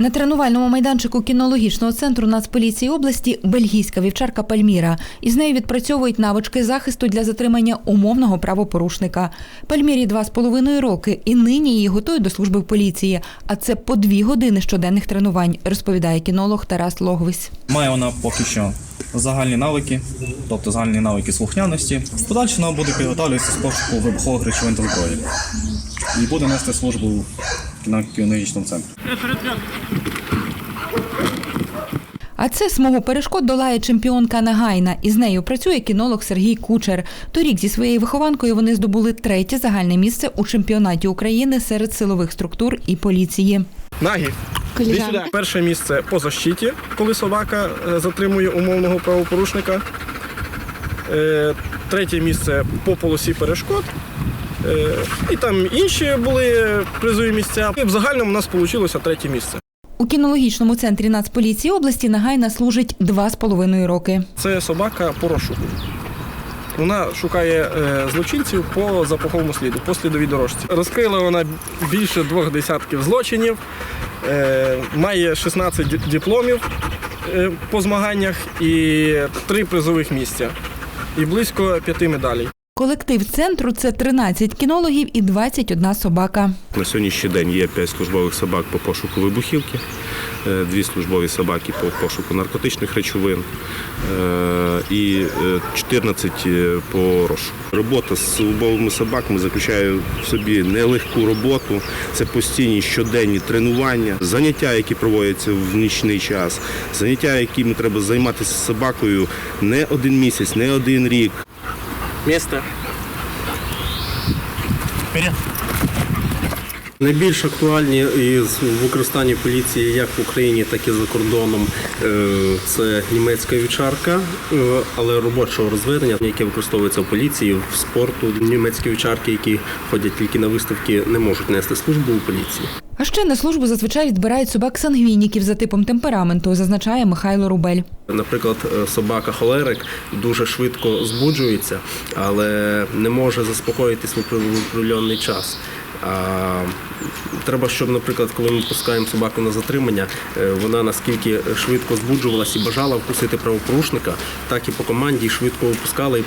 На тренувальному майданчику кінологічного центру Нацполіції області бельгійська вівчарка Пальміра. Із нею відпрацьовують навички захисту для затримання умовного правопорушника. Пальмірі два з половиною роки, і нині її готують до служби в поліції. А це по дві години щоденних тренувань, розповідає кінолог Тарас Логвись. Має вона поки що загальні навики, тобто загальні навики слухняності. В подальшому вона буде підготовлюватися з пошуку вибухових речовин та зброї. І буде нести службу в кінологічному центрі. А це смугу перешкод долає чемпіонка Нагайна. Із нею працює кінолог Сергій Кучер. Торік зі своєю вихованкою вони здобули третє загальне місце у чемпіонаті України серед силових структур і поліції. Нагі. Сюди. Перше місце по защиті, коли собака е, затримує умовного правопорушника. Е, Третє місце по полосі перешкод. Е, І там інші були призові місця. І в загальному у нас вийшло третє місце. У кінологічному центрі Нацполіції області Нагайна служить два з половиною роки. Це собака по розшуку. Вона шукає злочинців по запаховому сліду, по слідовій дорожці. Розкрила вона більше двох десятків злочинів, має 16 дипломів е, по змаганнях і три призових місця, і близько п'яти медалей. Колектив центру це 13 кінологів і 21 собака. На сьогоднішній день є 5 службових собак по пошуку вибухівки, е, дві службові собаки по пошуку наркотичних речовин е, і е, 14 по розшуку. Робота з службовими собаками заключає в собі нелегку роботу. Це постійні щоденні тренування, заняття, які проводяться в нічний час, заняття, якими треба займатися з собакою не один місяць, не один рік. Місце. Найбільш актуальні із використанні поліції як в Україні, так і за кордоном е, це німецька вівчарка, е, але робочого розведення, яке використовується в поліції, в спорту. Німецькі вівчарки, які ходять тільки на виставки, не можуть нести службу у поліції. А ще на службу зазвичай відбирають собак сангвініків за типом темпераменту, зазначає Михайло Рубель. Наприклад, е, собака холерик дуже швидко збуджується, але не може заспокоїтись в определенний час. А треба, щоб, наприклад, коли ми пускаємо собаку на затримання, е, вона наскільки швидко збуджувалася і бажала вкусити правопорушника, так і по команді швидко випускала і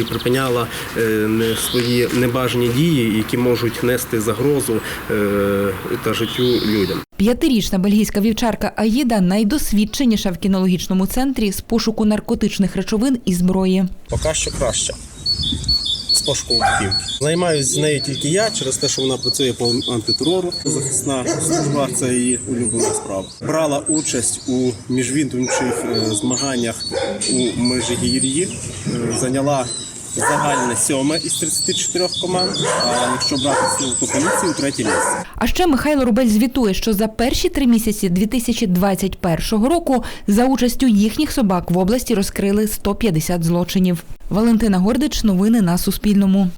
і припиняла е, свої небажані дії, які можуть нести загрозу е, та життю людям. П'ятирічна бельгійська вівчарка Аїда найдосвідченіша в кінологічному центрі з пошуку наркотичних речовин і зброї. Поки що краще. Пошуку. Займаюся з нею тільки я через те, що вона працює по антитерору. Захисна служба це її улюблена справа. Брала участь у міжвідомчих е, змаганнях у Межигір'ї. Е, Зайняла загальне сьоме із 34 команд. А якщо брати службу поліції, третє місце. А ще Михайло Рубель звітує, що за перші три місяці 2021 року за участю їхніх собак в області розкрили 150 злочинів. Валентина Гордич, новини на Суспільному.